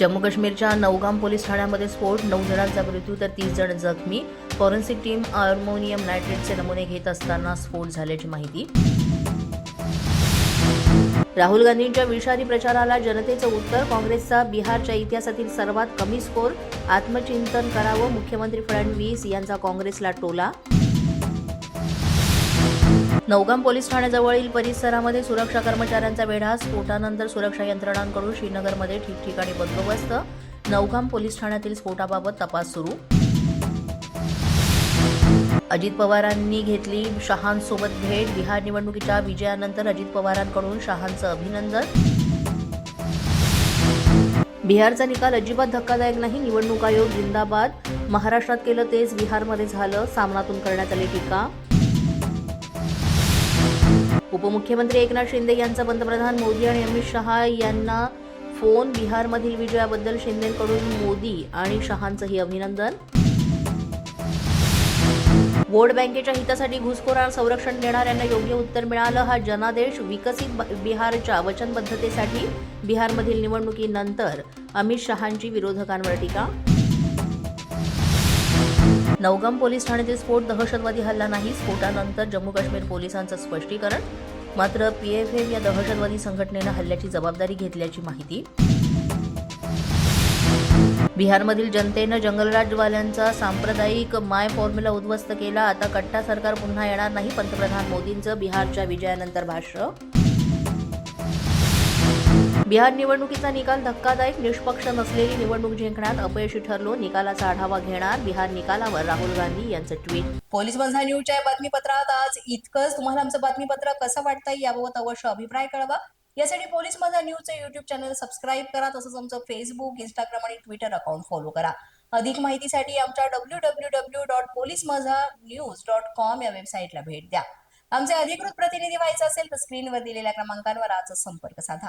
जम्मू काश्मीरच्या नौगाम पोलीस ठाण्यामध्ये स्फोट नऊ जणांचा मृत्यू तर तीस जण जखमी. फॉरेन्सिक टीम अमोनियम नायट्रेटचे नमुने घेत असताना स्फोट झाल्याची माहिती. राहुल गांधींच्या विषारी प्रचाराला जनतेचं उत्तर काँग्रेसचा बिहारच्या इतिहासातील सर्वात कमी स्कोर आत्मचिंतन करावं मुख्यमंत्री फडणवीस यांचा काँग्रेसला टोला. नौगाम पोलीस ठाण्याजवळील परिसरामध्ये सुरक्षा कर्मचाऱ्यांचा वेढा स्फोटानंतर सुरक्षा यंत्रणांकडून श्रीनगरमध्ये ठिकठिकाणी बंदोबस्त. नौगाम पोलीस ठाण्यातील स्फोटाबाबत तपास सुरू. अजित पवारांनी घेतली शहांसोबत भेट. बिहार निवडणुकीच्या विजयानंतर अजित पवारांकडून शहांचं अभिनंदन. बिहारचा निकाल अजिबात धक्कादायक नाही. निवडणूक आयोग जिंदाबाद. महाराष्ट्रात केलं तेच. बिहारमध्ये झालं. सामनातून करण्यात आली टीका. उपमुख्यमंत्री एकनाथ शिंदे यांचा पंतप्रधान मोदी आणि अमित शहा यांना फोन. बिहारमधील विजयाबद्दल शिंदेकडून मोदी आणि शहांचंही अभिनंदन. वोट बँकेच्या हितासाठी घुसखोरार संरक्षण देणाऱ्यांना योग्य उत्तर मिळालं. हा जनादेश विकसित ब- बिहारच्या वचनबद्धतेसाठी बिहारमधील निवडणुकीनंतर अमित शहांची विरोधकांवर टीका. नवगाम पोलीस ठाण्यातील स्फोट दहशतवादी हल्ला नाही स्फोटानंतर जम्मू काश्मीर पोलिसांचं स्पष्टीकरण. मात्र पीएफएफ या दहशतवादी संघटनेनं हल्ल्याची जबाबदारी घेतल्याची माहिती. बिहारमधील जनतेनं जंगलराजवाल्यांचा सांप्रदायिक माय फॉर्म्युला उद्ध्वस्त केला. आता कट्टा सरकार पुन्हा येणार नाही पंतप्रधान मोदींचं बिहारच्या विजयानंतर भाष्य. बिहार निवडणुकीचा निकाल धक्कादायक निष्पक्ष नसलेली निवडणूक जिंकण्यात अपयशी ठरलो. निकालाचा आढावा घेणार बिहार निकालावर राहुल गांधी यांचं ट्विट. पोलीस बंधा न्यूजच्या या बातमीपत्रात आज इतकंच. तुम्हाला आमचं बातमीपत्र कसं वाटतंय याबाबत अवश्य अभिप्राय कळवा. यासाठी पोलीस माझा न्यूजचं युट्यूब चॅनल सबस्क्राईब करा तसंच आमचं फेसबुक इंस्टाग्राम आणि ट्विटर अकाउंट फॉलो करा. अधिक माहितीसाठी आमच्या W W W dot police Majha news dot com या वेबसाईटला भेट द्या. आमचे अधिकृत प्रतिनिधी व्हायचं असेल तर स्क्रीनवर दिलेल्या क्रमांकांवर आजच संपर्क साधा.